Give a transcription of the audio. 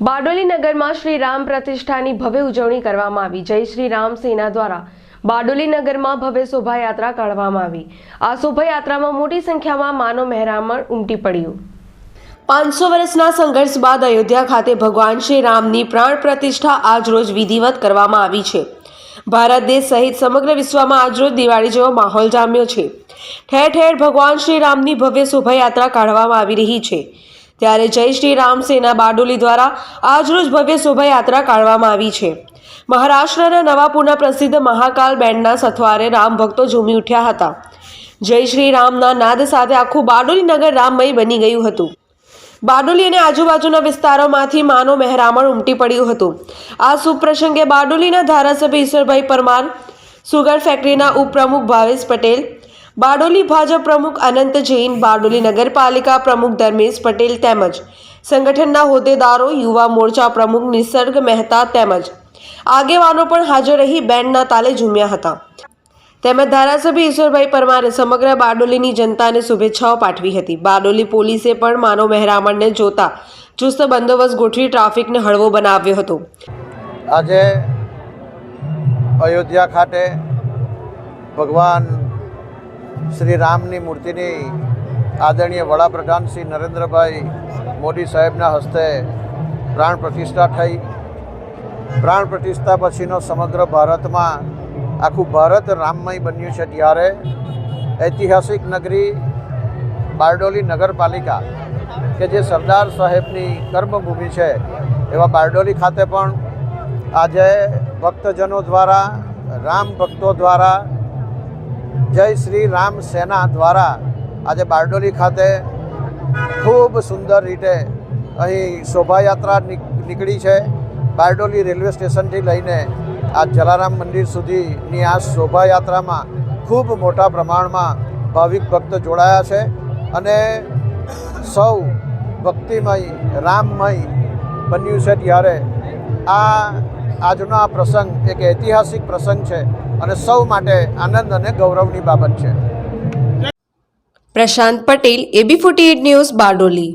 નગરમાં શ્રી રામ પ્રતિષ્ઠાની ભવ્ય ઉજવણી કરવામાં આવી. જય શ્રી રામ સેના દ્વારા બારડોલી નગરમાં ભવ્ય શોભાયાત્રા કાઢવામાં આવી. આ શોભાયાત્રામાં મોટી સંખ્યામાં માનવ મહેરામણ ઉમટી પડ્યું. પાંચસો વર્ષના સંઘર્ષ બાદ અયોધ્યા ખાતે ભગવાન શ્રી રામની પ્રાણ પ્રતિષ્ઠા આજરોજ વિધિવત કરવામાં આવી છે. ભારત દેશ સહિત સમગ્ર વિશ્વમાં આજરોજ દિવાળી જેવો માહોલ જામ્યો છે. ઠેર ઠેર ભગવાન શ્રી રામની ભવ્ય શોભાયાત્રા કાઢવામાં આવી રહી છે. ત્યારે જય શ્રી રામ સેના બારડોલી દ્વારા આજરોજ ભવ્ય શોભાયાત્રા કાઢવામાં આવી છે. મહારાષ્ટ્રના નવાપુરના પ્રસિદ્ધ મહાકાલ બેન્ડના સથવારે રામ ભક્તો ઝૂમી ઉઠ્યા હતા. જય શ્રી રામના નાદ સાથે આખું બારડોલી નગર રામમય બની ગયું હતું. બારડોલી અને આજુબાજુના વિસ્તારોમાંથી માનો મહેરામણ ઉમટી પડ્યું હતું. આ શુભ પ્રસંગે બારડોલીના ધારાસભ્ય ઈશ્વરભાઈ પરમાર, સુગર ફેક્ટરીના ઉપપ્રમુખ ભાવેશ પટેલ બારડોલી ભાજપ પ્રમુખ અનંત જૈન, બારડોલી નગરપાલિકા પ્રમુખ ધર્મેશ પટેલ તેમજ સંગઠનના હોદ્દેદારો, યુવા મોરચા પ્રમુખ નિસર્ગ મહેતા તેમજ આગેવાનો પણ હાજર રહી બેન્ડના તાલે ઝૂમ્યા હતા. તેમજ ધારાસભ્ય ઈશ્વરભાઈ પરમારે સમગ્ર બારડોલીની જનતાને શુભેચ્છાઓ પાઠવી હતી. બારડોલી પોલીસે પણ માનવ મહેરામણને જોતા ચુસ્ત બંદોબસ્ત ગોઠવી ટ્રાફિકને હળવો બનાવ્યો હતો. આજે અયોધ્યા ખાતે ભગવાન શ્રી રામની મૂર્તિની આદરણીય વડાપ્રધાન શ્રી નરેન્દ્રભાઈ મોદી સાહેબના હસ્તે પ્રાણ પ્રતિષ્ઠા થઈ. પ્રાણ પ્રતિષ્ઠા પછીનો સમગ્ર ભારતમાં આખું ભારત રામમય બન્યું છે ત્યારે. ઐતિહાસિક નગરી બારડોલી નગરપાલિકા, કે જે સરદાર સાહેબની કર્મભૂમિ છે, એવા બારડોલી ખાતે પણ આજે ભક્તજનો દ્વારા રામ ભક્તો દ્વારા જય શ્રી રામ સેના દ્વારા આજે બારડોલી ખાતે ખૂબ સુંદર રીતે અહીં શોભાયાત્રા નીકળી છે. બારડોલી રેલવે સ્ટેશનથી લઈને આ જલારામ મંદિર સુધીની આ શોભાયાત્રામાં ખૂબ મોટા પ્રમાણમાં ભાવિક ભક્ત જોડાયા છે અને સૌ ભક્તિમય, રામમય બન્યું છે ત્યારે આ આજનો આ પ્રસંગ એક ઐતિહાસિક પ્રસંગ છે અને સૌ માટે આનંદ અને ગૌરવની બાબત છે. Prashant Patel AB forty news Bardoli.